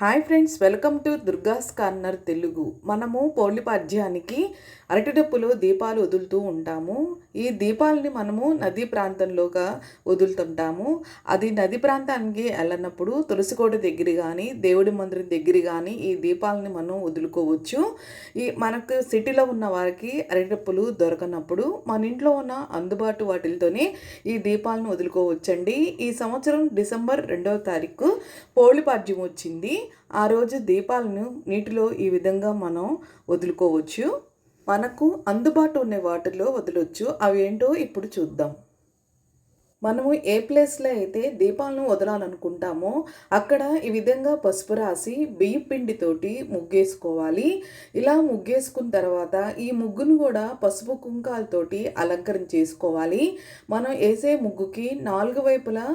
Hi friends welcome to Durga's corner Telugu. మనము పౌర్ణిపాద్యానికి అరటిడప్పులో దీపాలు వదులుతూ ఉంటాము. ఈ దీపాలని మనము నదీ ప్రాంతంలోగా వదులుతుంటాము. అది నది ప్రాంతానికి వెళ్ళినప్పుడు తులసికోట దగ్గర కానీ దేవుడి మందిరం దగ్గర కానీ ఈ దీపాలని మనం వదులుకోవచ్చు. ఈ మనకు సిటీలో ఉన్న వారికి అరటిడప్పులు దొరకనప్పుడు మన ఇంట్లో ఉన్న అందుబాటు వాటితోనే ఈ దీపాలను వదులుకోవచ్చండి. ఈ సంవత్సరం డిసెంబర్ రెండవ తారీఖు పౌర్ణిపాద్యం వచ్చింది. ఆ రోజు దీపాలను నీటిలో ఈ విధంగా మనం వదులుకోవచ్చు. మనకు అందుబాటు ఉన్న వాటిలో వదలొచ్చు. అవి ఏంటో ఇప్పుడు చూద్దాం. మనము ఏ ప్లేస్లో అయితే దీపాలను వదలాలనుకుంటామో అక్కడ ఈ విధంగా పసుపు రాసి బియ్య పిండితోటి ముగ్గేసుకోవాలి. ఇలా ముగ్గేసుకున్న తర్వాత ఈ ముగ్గును కూడా పసుపు కుంకాలతోటి అలంకరణ చేసుకోవాలి. మనం వేసే ముగ్గుకి నాలుగు వైపులా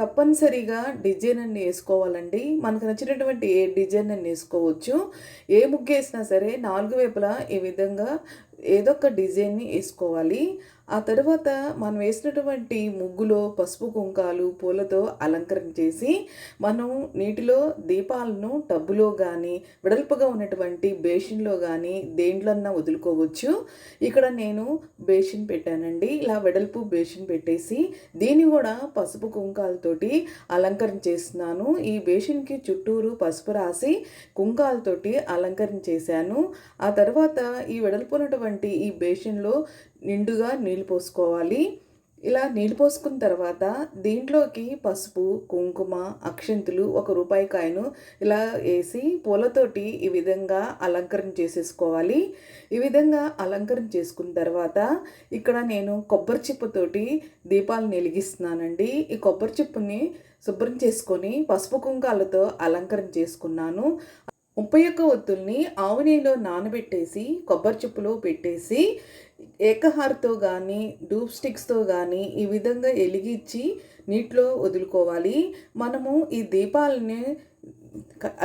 తప్పనిసరిగా డిజైన్ అన్ని వేసుకోవాలండి. మనకు నచ్చినటువంటి ఏ డిజైన్ అన్ని వేసుకోవచ్చు. ఏ ముగ్గు వేసినా సరే నాలుగు వైపులా ఈ విధంగా ఏదో ఒక డిజైన్ని వేసుకోవాలి. ఆ తర్వాత మనం వేసినటువంటి ముగ్గులో పసుపు కుంకాలు పూలతో అలంకరణ చేసి మనం నీటిలో దీపాలను టబ్బులో కానీ వెడల్పుగా ఉన్నటువంటి బేషన్లో కానీ దేంట్లన్నా వదులుకోవచ్చు. ఇక్కడ నేను బేషన్ పెట్టానండి. ఇలా వెడల్పు బేషన్ పెట్టేసి దీన్ని కూడా పసుపు కుంకాలతోటి అలంకరణ చేస్తున్నాను ఈ బేషన్కి చుట్టూరు పసుపు రాసి కుంకాలతోటి అలంకరణ చేశాను ఆ తర్వాత ఈ వెడల్పున్నటువంటి ఈ బేషన్లో నిండుగా నీళ్ళు పోసుకోవాలి. ఇలా నీళ్ళు పోసుకున్న తర్వాత దీంట్లోకి పసుపు కుంకుమ అక్షంతులు ఒక రూపాయి కాయను ఇలా వేసి పూలతోటి ఈ విధంగా అలంకరణ చేసేసుకోవాలి. ఈ విధంగా అలంకరణ చేసుకున్న తర్వాత ఇక్కడ నేను కొబ్బరి చిప్పతోటి దీపాలు వెలిగిస్తున్నానండి. ఈ కొబ్బరి చిప్పుని శుభ్రం చేసుకొని పసుపు కుంకాలతో అలంకరణ చేసుకున్నాను. ముప్పై ఒక్క ఒత్తుల్ని ఆవునీలో నానబెట్టేసి కొబ్బరి చెప్పులో పెట్టేసి ఏకహార్తో కానీ డూప్ స్టిక్స్తో కానీ ఈ విధంగా ఎలిగించి నీటిలో వదులుకోవాలి. మనము ఈ దీపాలని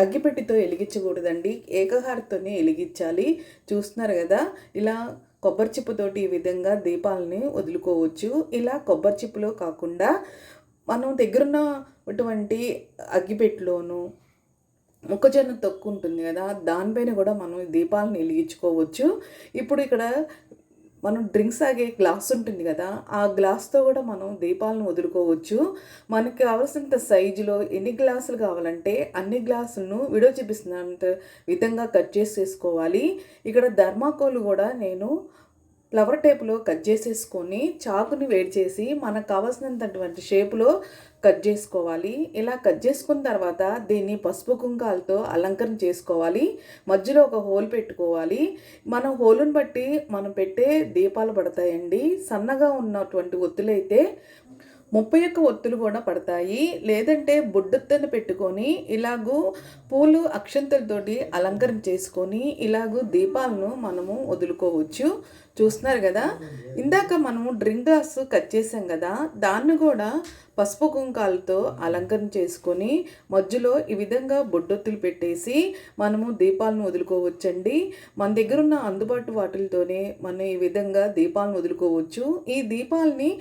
అగ్గిపెట్టితో వెలిగించకూడదండి ఏకహారతోనే వెలిగించాలి చూస్తున్నారు కదా ఇలా కొబ్బరి చిప్పుతోటి ఈ విధంగా దీపాలని వదులుకోవచ్చు. ఇలా కొబ్బరి చిప్పులో కాకుండా మనం దగ్గరున్నటువంటి అగ్గిపెట్టులోను మొక్కజొన్న తొక్కు ఉంటుంది కదా దానిపైన కూడా మనం దీపాలను వెలిగించుకోవచ్చు. ఇప్పుడు ఇక్కడ మనం డ్రింక్స్ తాగే గ్లాస్ ఉంటుంది కదా ఆ గ్లాస్తో కూడా మనం దీపాలను వదులుకోవచ్చు. మనకి కావాల్సినంత సైజులో ఎన్ని గ్లాసులు కావాలంటే అన్ని గ్లాసులను విడో చూపిస్తున్నంత విధంగా కట్ చేసేసుకోవాలి. ఇక్కడ ధర్మాకోలు కూడా నేను ఫ్లవర్ టేప్లో కట్ చేసేసుకొని చాకుని వేడి చేసి మనకు కావాల్సినటువంటి షేపులో కట్ చేసుకోవాలి. ఇలా కట్ చేసుకున్న తర్వాత దీన్ని పసుపు కుంకాలతో అలంకరణ చేసుకోవాలి. మధ్యలో ఒక హోల్ పెట్టుకోవాలి. మనం హోలుని బట్టి మనం పెట్టే దీపాలు పడతాయండి. సన్నగా ఉన్నటువంటి ఒత్తులైతే ముప్పై యొక్క ఒత్తులు కూడా పడతాయి. లేదంటే బుడ్డొత్తుని పెట్టుకొని ఇలాగూ పూలు అక్షంతలతోటి అలంకరణ చేసుకొని ఇలాగూ దీపాలను మనము వదులుకోవచ్చు. చూస్తున్నారు కదా? ఇందాక మనము డ్రింక్ గ్లాస్ కట్ చేసాం కదా? దాన్ని కూడా పసుపు కుంకాలతో అలంకరణ చేసుకొని మధ్యలో ఈ విధంగా బొడ్డొత్తులు పెట్టేసి మనము దీపాలను వదులుకోవచ్చండి. మన దగ్గర ఉన్న అందుబాటు వాటిలతోనే మనం ఈ విధంగా దీపాలను వదులుకోవచ్చు. ఈ దీపాలని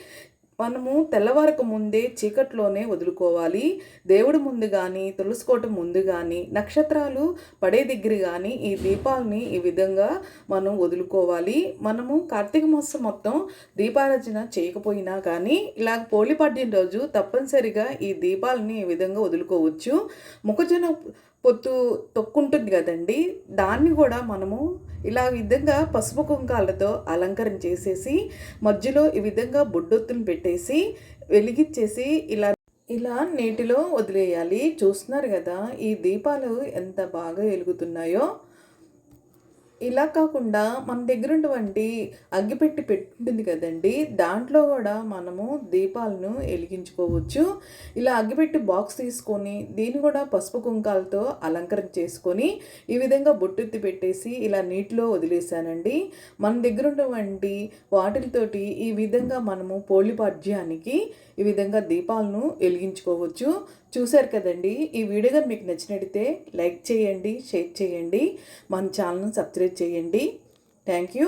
మనము తెల్లవారక ముందే చీకట్లోనే వదులుకోవాలి. దేవుడు ముందు కానీ తులసుకోవటం ముందు కానీ నక్షత్రాలు పడే దగ్గర కానీ ఈ దీపాలని ఈ విధంగా మనం వదులుకోవాలి. మనము కార్తీక మాసం మొత్తం దీపారాజన చేయకపోయినా కానీ ఇలా పోలిపాడ్యం రోజు తప్పనిసరిగా ఈ దీపాలని ఈ విధంగా వదులుకోవచ్చు. మొక్కజొన్న పొత్తు తొక్కుంటుంది కదండి. దాన్ని కూడా మనము ఇలా విధంగా పసుపు కుంకాలతో అలంకరణ చేసేసి మధ్యలో ఈ విధంగా బొడ్డొత్తులు పెట్టేసి వెలిగించేసి ఇలా ఇలా నీటిలో వదిలేయాలి. చూస్తున్నారు కదా ఈ దీపాలు ఎంత బాగా వెలుగుతున్నాయో. ఇలా కాకుండా మన దగ్గర ఉన్నటువంటి అగ్గిపెట్టి పెట్టుంది కదండి దాంట్లో కూడా మనము దీపాలను వెలిగించుకోవచ్చు. ఇలా అగ్గిపెట్టి బాక్స్ తీసుకొని దీన్ని కూడా పసుపు కుంకాలతో అలంకరణ చేసుకొని ఈ విధంగా బొట్టెత్తి పెట్టేసి ఇలా నీటిలో వదిలేసానండి మన దగ్గర ఉన్నటువంటి వాటితోటి ఈ విధంగా మనము పోలిపాడ్యానికి ఈ విధంగా దీపాలను వెలిగించుకోవచ్చు. చూశారు కదండి ఈ వీడియో మీకు నచ్చినట్టయితే లైక్ చేయండి షేర్ చేయండి. మన ఛానల్ను సబ్స్క్రైబ్ చేయండి. Thank you